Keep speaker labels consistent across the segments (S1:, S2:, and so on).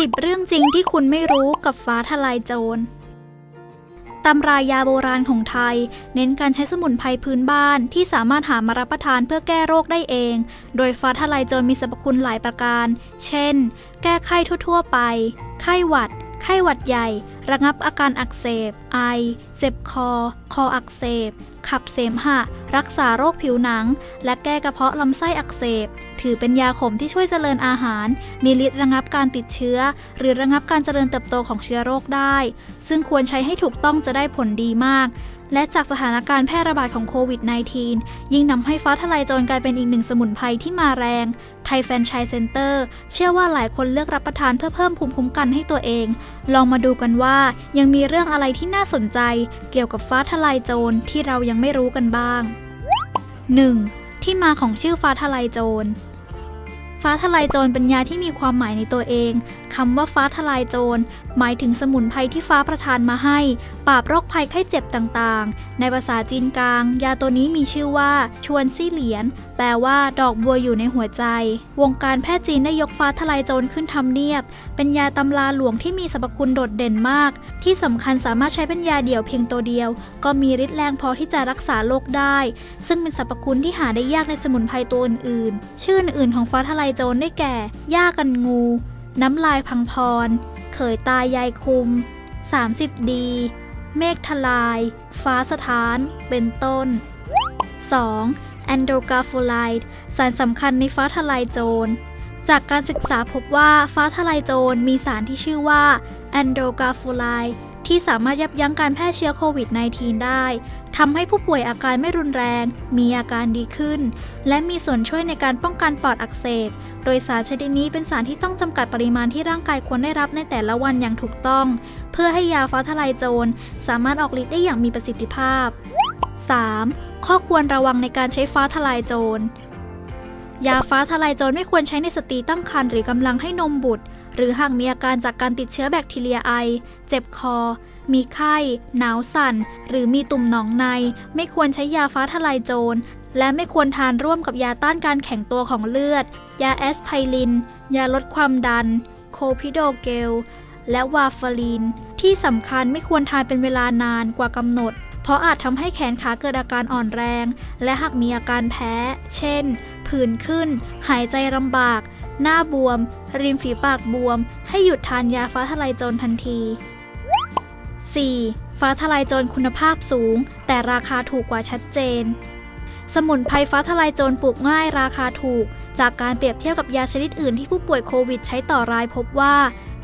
S1: 10 เรื่องจริงที่คุณไม่รู้กับฟ้าทลายโจร ตำรายาโบราณของไทย เน้นการใช้สมุนไพรพื้นบ้านที่สามารถหามารับประทานเพื่อแก้โรคได้เอง โดยฟ้าทลายโจรมีสรรพคุณหลายประการ เช่น แก้ไข้ทั่ว ๆ ไป ไข้หวัด ไข้หวัดใหญ่ ระงับอาการอักเสบ ไอ เจ็บคอ คออักเสบ ขับเสมหะ รักษาโรคผิวหนัง และแก้กระเพาะลำไส้อักเสบ ถือเป็นยาขมที่ช่วยเจริญอาหาร มีฤทธิ์ระงับการติดเชื้อ หรือระงับการเจริญเติบโตของเชื้อโรคได้ ซึ่งควรใช้ให้ถูกต้องจะได้ผลดีมากและจากสถานการณ์แพร่ระบาดของโควิด -19 ยิ่งนำให้ฟ้าทลายโจรกลายเป็นอีกหนึ่งสมุนไพรที่มาแรง ไทยแฟนชส์เซ็นเตอร์ เชื่อว่าหลายคนเลือกรับประทานเพื่อเพิ่มภูมิคุ้มกันให้ตัวเอง ลองมาดูกันว่ายังมีเรื่องอะไรที่น่าสนใจเกี่ยวกับฟ้าทลายโจรที่เรายังไม่รู้กันบ้าง 1. ที่มาของชื่อฟ้าทลายโจรฟ้าทลายโจรเป็นยาที่มีความหมายในตัวเองคำว่าฟ้าทลายโจร หมายถึงสมุนไพรที่ฟ้าประทานมาให้ ปราบโรคภัยไข้เจ็บต่างๆ ในภาษาจีนกลาง ยาตัวนี้มีชื่อว่าชวนซี่เหลียน แปลว่าดอกบัวอยู่ในหัวใจ วงการแพทย์จีนได้ยกฟ้าทลายโจรขึ้นทำเนียบ เป็นยาตำราหลวงที่มีสรรพคุณโดดเด่นมาก ที่สำคัญสามารถใช้เป็นยาเดี่ยวเพียงตัวเดียว ก็มีฤทธิ์แรงพอที่จะรักษาโรคได้ ซึ่งเป็นสรรพคุณที่หาได้ยากในสมุนไพรตัวอื่นๆ ชื่ออื่นๆของฟ้าทลายโจรได้แก่หญ้ากันงู น้ำลายพังพร เขยตายายคุม 30 ดี เมฆทลาย ฟ้าสถาน เป็นต้น 2. แอนโดกาโฟไลด์สารสำคัญในฟ้าทลายโจร จากการศึกษาพบว่าฟ้าทลายโจรมีสารที่ชื่อว่าแอนโดกาโฟไลด์ ที่สามารถยับยั้งการแพร่เชื้อโควิด -19 ได้ทำให้ผู้ป่วยอาการไม่รุนแรง มีอาการดีขึ้น และมีส่วนช่วยในการป้องกันปอดอักเสบ โดยสารชนิดนี้เป็นสารที่ต้องจำกัดปริมาณที่ร่างกายควรได้รับในแต่ละวันอย่างถูกต้อง เพื่อให้ยาฟ้าทลายโจรสามารถออกฤทธิ์ได้อย่างมีประสิทธิภาพ 3. ข้อควรระวังในการใช้ฟ้าทลายโจรยาฟ้าทลายโจรไม่ควรใช้ในสตรีตั้งครรภ์หรือกำลังให้นมบุตร หรือหากมีอาการจากการติดเชื้อแบคทีเรียไอ เจ็บคอ มีไข้ หนาวสั่น หรือมีตุ่มหนองใน ไม่ควรใช้ยาฟ้าทลายโจร และไม่ควรทานร่วมกับยาต้านการแข็งตัวของเลือด ยาแอสไพริน ยาลดความดัน โคพิโดเกล และวาฟาริน ที่สำคัญไม่ควรทานเป็นเวลานานกว่ากำหนดเพราะอาจทำให้แขนขาเกิดอาการอ่อนแรง และหากมีอาการแพ้ เช่น ผื่นขึ้น หายใจลำบาก หน้าบวม ริมฝีปากบวม ให้หยุดทานยาฟ้าทลายโจรทันที 4. ฟ้าทลายโจรคุณภาพสูง แต่ราคาถูกกว่าชัดเจน สมุนไพรฟ้าทลายโจรปลูกง่ายราคาถูก จากการเปรียบเทียบกับยาชนิดอื่นที่ผู้ป่วยโควิดใช้ต่อรายพบว่า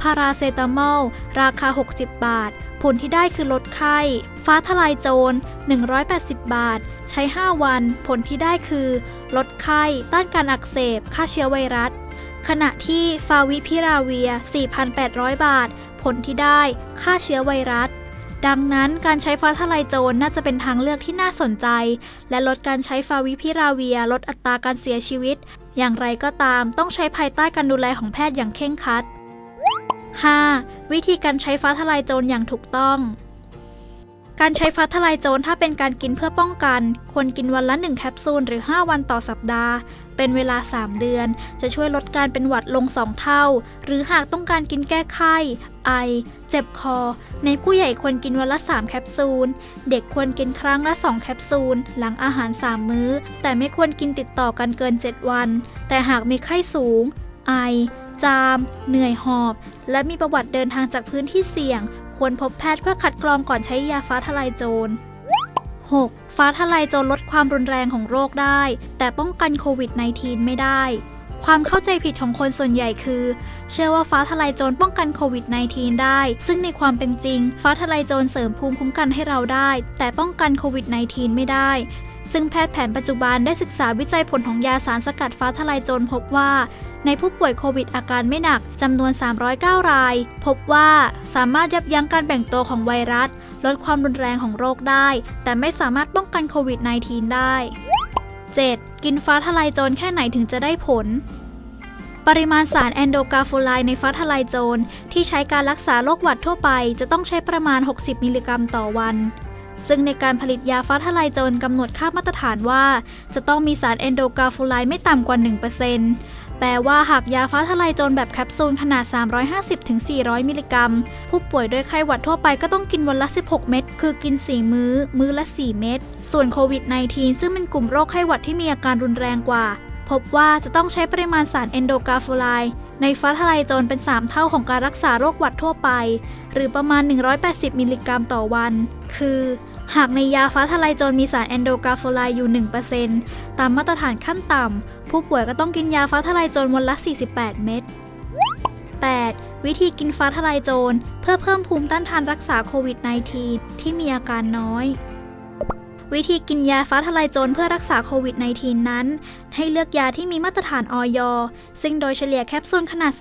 S1: พาราเซตามอล ราคา 60 บาท ผลที่ได้คือลดไข้ ฟ้าทลายโจร 180 บาท ใช้ 5 วัน ผลที่ได้คือ ลดไข้ ต้านการอักเสบฆ่าเชื้อไวรัส ขณะที่ฟาวิพิราเวีย 4,800 บาท ผลที่ได้ฆ่าเชื้อไวรัส ดังนั้นการใช้ฟ้าทลายโจรน่าจะเป็นทางเลือกที่น่าสนใจ และลดการใช้ฟาวิพิราเวีย ลดอัตราการเสียชีวิต อย่างไรก็ตามต้องใช้ภายใต้การดูแลของแพทย์อย่างเคร่งครัด 5. วิธีการใช้ฟ้าทลายโจรอย่างถูกต้อง การใช้ฟ้าทลายโจรถ้าเป็นการกินเพื่อป้องกัน ควรกินวันละ 1 แคปซูลหรือ 5 วันต่อสัปดาห์ เป็นเวลา 3 เดือน จะช่วยลดการเป็นหวัดลง 2 เท่า หรือหากต้องการกินแก้ไข้ ไอ เจ็บคอ ในผู้ใหญ่ควรกินวันละ 3 แคปซูล เด็กควรกินครั้งละ 2 แคปซูล หลังอาหาร 3 มื้อ แต่ไม่ควรกินติดต่อกันเกิน 7 วัน แต่หากมีไข้สูง ไอ จาม เหนื่อยหอบ และมีประวัติเดินทางจากพื้นที่เสี่ยง ควรพบแพทย์เพื่อคัดกรองก่อนใช้ยาฟ้าทลายโจร 6. ฟ้าทลายโจรลดความรุนแรงของโรคได้ แต่ป้องกันโควิด -19 ไม่ได้ ความเข้าใจผิดของคนส่วนใหญ่คือ เชื่อว่าฟ้าทลายโจรป้องกันโควิด -19 ได้ ซึ่งในความเป็นจริง ฟ้าทลายโจรเสริมภูมิคุ้มกันให้เราได้ แต่ป้องกันโควิด -19 ไม่ได้ ซึ่งแพทย์แผนปัจจุบันได้ศึกษาวิจัยผลของยาสารสกัดฟ้าทลายโจรพบว่า ในผู้ป่วยโควิดอาการไม่หนักจำนวน 309 ราย พบว่าสามารถยับยั้งการแบ่งตัวของไวรัส ลดความรุนแรงของโรคได้ แต่ไม่สามารถป้องกันโควิด -19 ได้ 7. กินฟ้าทลายโจรแค่ไหนถึงจะได้ผลปริมาณสารแอนโดกาโฟไลในฟ้าทลายโจรที่ใช้การรักษาโรคหวัดทั่วไปจะต้องใช้ประมาณ 60 มิลลิกรัมต่อวัน ซึ่งในการผลิตยาฟ้าทลายโจรกำหนดค่ามาตรฐานว่า จะต้องมีสารแอนโดกาโฟไลไม่ต่ำกว่า1%แแปลว่าหากยาฟ้าทลายโจรแบบแคปซูลขนาด 350-400 มิลลิกรัม ผู้ป่วยด้วยไข้หวัดทั่วไปก็ต้องกินวันละ 16 เม็ดคือกิน 4 มื้อ มื้อละ 4 เม็ดส่วนโควิด -19 ซึ่งเป็นกลุ่มโรคไข้หวัดที่มีอาการรุนแรงกว่า พบว่าจะต้องใช้ปริมาณสารเอนโดกาฟูไลในฟ้าทลายโจรเป็น 3 เท่าของการรักษาโรคหวัดทั่วไป หรือประมาณ 180 มิลลิกรัมต่อวัน คือ หากในยาฟ้าทลายโจรมีสารแอนโดกาโฟไลอยู่ 1%ตามมาตรฐานขั้นต่ำ ผู้ป่วยก็ต้องกินยาฟ้าทลายโจรวันละ 48 เม็ด 8. วิธีกินฟ้าทลายโจร เพื่อเพิ่มภูมิต้านทานรักษาโควิด -19 ที่มีอาการน้อย วิธีกินยาฟ้าทลายโจรเพื่อรักษาโควิด -19 นั้น ให้เลือกยาที่มีมาตรฐานออยซึ่งโดยเฉลี่ยแคปซูลขนาด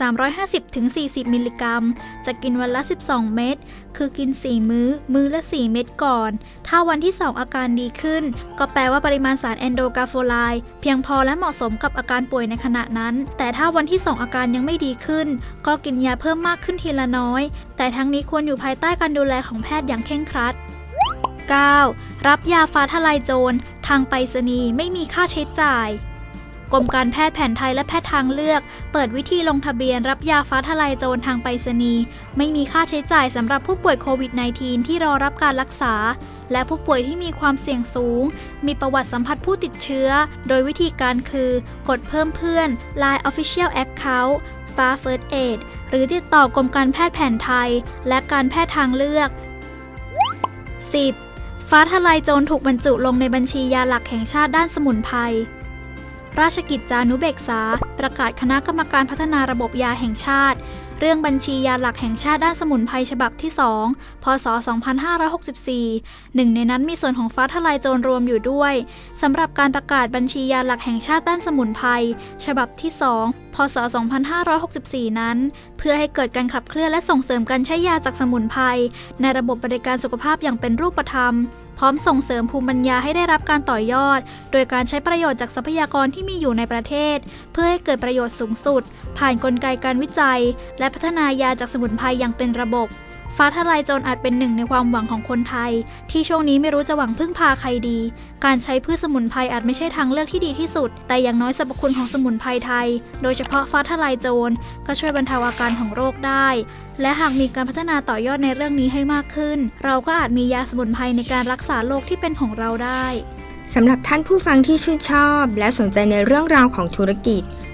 S1: 350-40 มิลลิกรัม จะกินวันละ 12 เม็ด คือกิน 4 มื้อ มื้อละ 4 เม็ดก่อน ถ้าวันที่ 2 อาการดีขึ้น ก็แปลว่าปริมาณสารแอนโดกาโฟไลเพียงพอและเหมาะสมกับอาการป่วยในขณะนั้น แต่ถ้าวันที่ 2 อาการยังไม่ดีขึ้น ก็กินยาเพิ่มมากขึ้นทีละน้อย แต่ทั้งนี้ควรอยู่ภายใต้การดูแลของแพทย์อย่างเคร่งครัด 9. รับยาฟ้าทลายโจร ทางไปรษณีย์ไม่มีค่าใช้จ่าย กรมการแพทย์แผนไทยและแพทย์ทางเลือก เปิดวิธีลงทะเบียนรับยาฟ้าทลายโจรทางไปรษณีย์ไม่มีค่าใช้จ่ายสำหรับผู้ป่วยโควิด -19 ที่รอรับการรักษา และผู้ป่วยที่มีความเสี่ยงสูง มีประวัติสัมผัสผู้ติดเชื้อ โดยวิธีการคือ กดเพิ่มเพื่อน Line Official Account ฟ้า First Aid หรือติดต่อกรมการแพทย์แผนไทย และการแพทย์ทางเลือก 10. ฟ้าทลายโจรถูกบรรจุลงในบัญชียาหลักแห่งชาติด้านสมุนไพร ราชกิจจานุเบกษา ประกาศคณะกรรมการพัฒนาระบบยาแห่งชาติ เรื่องบัญชียาหลักแห่งชาติด้านสมุนไพรฉบับที่ 2 พศ 2564 หนึ่งในนั้นมีส่วนของฟ้าทลายโจรรวมอยู่ด้วยสำหรับการประกาศบัญชียาหลักแห่งชาติด้านสมุนไพรฉบับที่ 2 พศ 2564 นั้น เพื่อให้เกิดการขับเคลื่อนและส่งเสริมการใช้ยาจากสมุนไพรในระบบบริการสุขภาพอย่างเป็นรูปธรรมพร้อมส่งเสริมภูมิปัญญาให้ได้รับการต่อยอด โดยการใช้ประโยชน์จากทรัพยากรที่มีอยู่ในประเทศ เพื่อให้เกิดประโยชน์สูงสุด ผ่านนกลไกการวิจัย และพัฒนายาจากสมุนไพรอย่างเป็นระบบ ฟ้าทลายโจรอาจเป็นหนึ่งในความหวังของคนไทย ที่ช่วงนี้ไม่รู้จะหวังพึ่งพาใครดี การใช้พืชสมุนไพรอาจไม่ใช่ทางเลือกที่ดีที่สุด แต่อย่างน้อยสรรพคุณของสมุนไพรไทย โดยเฉพาะฟ้าทลายโจรก็ช่วยบรรเทาอาการของโรคได้ และหากมีการพัฒนาต่อยอดในเรื่องนี้ให้มากขึ้น เราก็อาจมียาสมุนไพรในการรักษาโรคที่เป็นของเราได้
S2: สำหรับท่านผู้ฟังที่ชื่นชอบ และสนใจในเรื่องราวของธุรกิจ